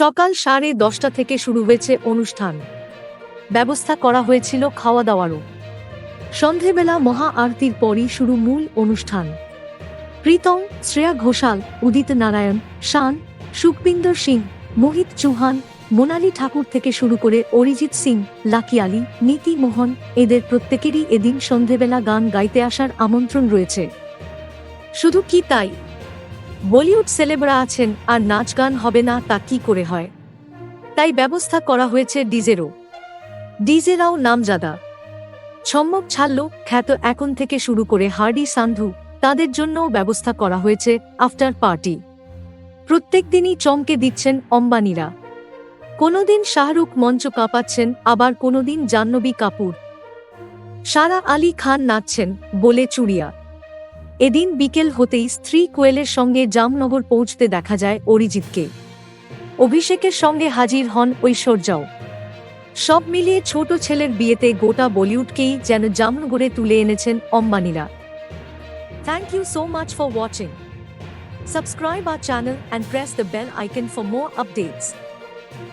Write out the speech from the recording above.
সকাল সাড়ে দশটা থেকে শুরু হয়েছে অনুষ্ঠান। ব্যবস্থা করা হয়েছিল খাওয়া দাওয়ারও সন্ধেবেলা মহা আরতির পরই শুরু মূল অনুষ্ঠান। প্রীতম, শ্রেয়া ঘোষাল, উদিত নারায়ণ, শান, সুখবিন্দর সিং, মোহিত চৌহান, মোনালি ঠাকুর থেকে শুরু করে অরিজিৎ সিং, লাকি আলী, নীতি মোহন এদের প্রত্যেকেরই এদিন সন্ধেবেলা গান গাইতে আসার আমন্ত্রণ রয়েছে। শুধু কি তাই? বলিউড সেলেবরা আছেন, আর নাচ গান হবে না, তা কি করে হয়? তাই ব্যবস্থা করা হয়েছে ডিজেরও। ডিজেরাও নামজাদা। ছম্মক ছাড়ল, খ্যাত এখন থেকে শুরু করে হার্ডি সান্ধু, তাদের জন্যও ব্যবস্থা করা হয়েছে, আফটার পার্টি। প্রত্যেক দিনই চমকে দিচ্ছেন অম্বানিরা। কোনোদিন শাহরুখ মঞ্চ কাঁপাচ্ছেন, আবার কোনোদিন জাহ্নবী কাপুর। সারা আলী খান নাচছেন, বলে চুড়িয়া এদিন বিকেল হতেই স্ত্রী কোয়েলের সঙ্গে জামনগর পৌঁছতে দেখা যায় অরিজিৎকে। অভিষেকের সঙ্গে হাজির হন ঐশ্বর্যাও। সব মিলিয়ে ছোট ছেলের বিয়েতে গোটা বলিউডকেই যেন জামনগরে তুলে এনেছেন অম্বানিরা। Thank you so much for watching subscribe our channel and press the bell icon for more updates